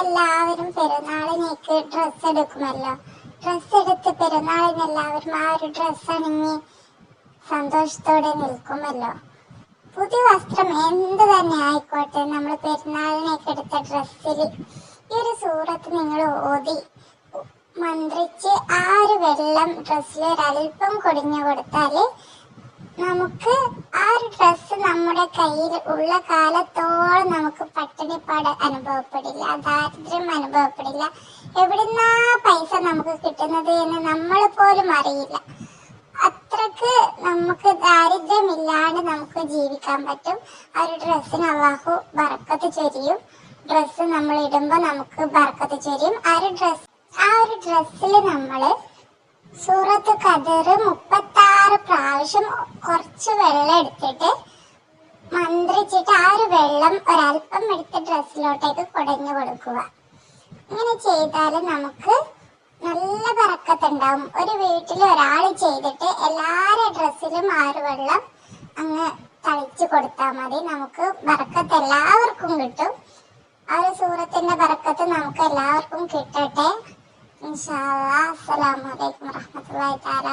എല്ലാവരും പെരുന്നാളിനേക്ക് dress എടുക്കുമല്ലോ. Dress എടുത്ത് പെരുന്നാളിന് എല്ലാവരും ആ ഒരു ഡ്രസ്സ് അണിഞ്ഞ് സന്തോഷത്തോടെ നിൽക്കുമല്ലോ. പുതിയ വസ്ത്രം എന്ത് തന്നെ ആയിക്കോട്ടെ നമ്മൾ പെരുന്നാളിനേക്ക് എടുത്ത ഡ്രസ്സിൽ ഈ ഒരു സൂറത്ത് നിങ്ങൾ ഓതി മന്ത്രിച്ച് ആ ഒരു വെള്ളം ഡ്രസ്സിൽ ഒരല്പം കൊടിഞ്ഞു കൊടുത്താൽ നമുക്ക് ഡ്രസ്സ് നമ്മുടെ കയ്യിൽ ഉള്ള കാലത്തോളം നമുക്ക് പട്ടിണിപ്പാട് അനുഭവപ്പെടില്ല ദാരിദ്ര്യം അനുഭവപ്പെടില്ല. എവിടുന്നാ പൈസ നമുക്ക് കിട്ടുന്നത് എന്ന് നമ്മൾ പോലും അറിയില്ല. അത്രയ്ക്ക് നമുക്ക് ദാരിദ്ര്യമില്ലാണ്ട് നമുക്ക് ജീവിക്കാൻ പറ്റും. ആ ഒരു ഡ്രസ്സിന് അള്ളാഹു ബർക്കത്ത് ചൊരിയും. ഡ്രസ്സ് നമ്മൾ ഇടുമ്പോൾ നമുക്ക് ബർക്കത്ത് ചൊരിയും. ആ ഒരു ഡ്രസ് ആ ഒരു ഡ്രസ്സിൽ നമ്മൾ സൂറത്ത് കതറ് മുപ്പത്തി ആറ് പ്രാവശ്യം കുറച്ച് വെള്ളം എടുത്തിട്ട് മന്ത്രിച്ചിട്ട് ആ ഒരു വെള്ളം ഒരല്പം എടുത്ത് ഡ്രസ്സിലോട്ടേക്ക് കുടഞ്ഞു കൊടുക്കുക. ഇങ്ങനെ ചെയ്താൽ നമുക്ക് നല്ല പറക്കത്തുണ്ടാവും. ഒരു വീട്ടിൽ ഒരാൾ ചെയ്തിട്ട് എല്ലാവരുടെ ഡ്രസ്സിലും ആ ഒരു വെള്ളം അങ്ങ് തളിച്ചു കൊടുത്താൽ മതി. നമുക്ക് ബറക്കത്ത് എല്ലാവർക്കും കിട്ടും. ആ ഒരു സൂറത്തിന്റെ ബറക്കത്ത് നമുക്ക് എല്ലാവർക്കും കിട്ടട്ടെ. ഇൻഷാ അല്ലാ അസ്സലാമു അലൈക്കും വറഹ്മത്തുള്ളാഹി തആല